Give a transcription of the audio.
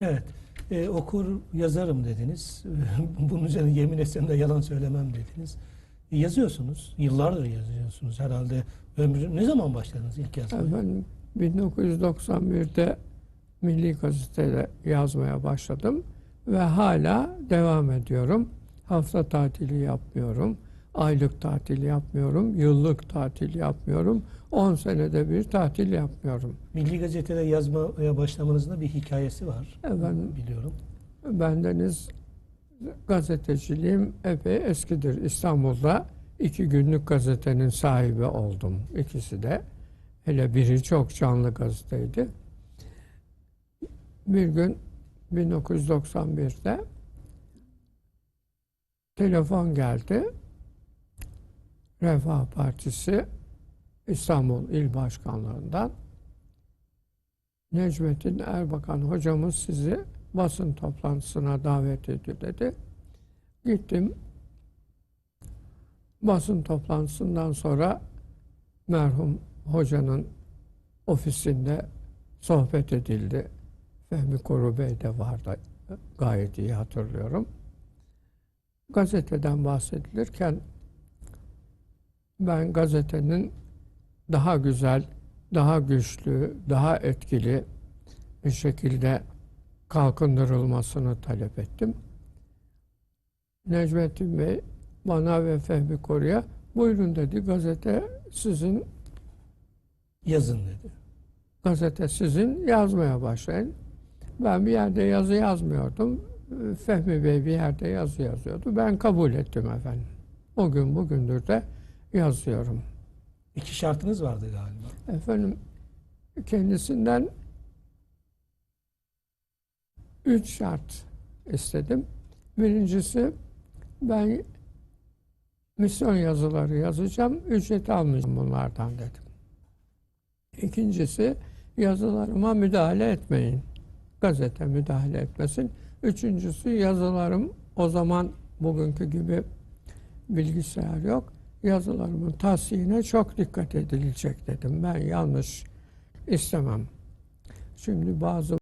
Evet. E, okur yazarım dediniz. Bunun üzerine yemin etsem de yalan söylemem dediniz. E, yazıyorsunuz. Yıllardır yazıyorsunuz herhalde. Ömrü ne zaman başladınız ilk yazmaya? Efendim 1991'de Milli Gazete'de yazmaya başladım ve hala devam ediyorum. Hafta tatili yapmıyorum, aylık tatil yapmıyorum, yıllık tatil yapmıyorum, 10 senede bir tatil yapmıyorum. Milli Gazete'de yazmaya başlamanızın da bir hikayesi var. Efendim Biliyorum. bendeniz gazeteciliğim epey eskidir. İstanbul'da iki günlük gazetenin sahibi oldum ikisi de. Hele biri çok canlı gazeteydi. Bir gün 1991'de telefon geldi. Refah Partisi İstanbul İl Başkanlığından Necmettin Erbakan hocamız sizi basın toplantısına davet ediyor dedi. Gittim. Basın toplantısından sonra merhum hocanın ofisinde sohbet edildi. Fehmi Koru Bey de vardı. Gayet iyi hatırlıyorum. Gazeteden bahsedilirken ben gazetenin daha güzel, daha güçlü, daha etkili bir şekilde kalkındırılmasını talep ettim. Necmettin Bey bana ve Fehmi Koru'ya buyurun dedi gazete sizin Yazın dedi. gazete sizin yazmaya başlayın. Ben bir yerde yazı yazmıyordum. Fehmi Bey bir yerde yazı yazıyordu. Ben kabul ettim efendim. O gün bugündür de yazıyorum. İki şartınız vardı galiba. Efendim kendisinden üç şart istedim. Birincisi ben misyon yazıları yazacağım, ücret almayacağım bunlardan dedim. İkincisi yazılarıma müdahale etmeyin. Gazete müdahale etmesin. Üçüncüsü yazılarım o zaman bugünkü gibi bilgisayar yok. Yazılarımın tahsihine çok dikkat edilecek dedim. Ben yanlış istemem. Şimdi bazı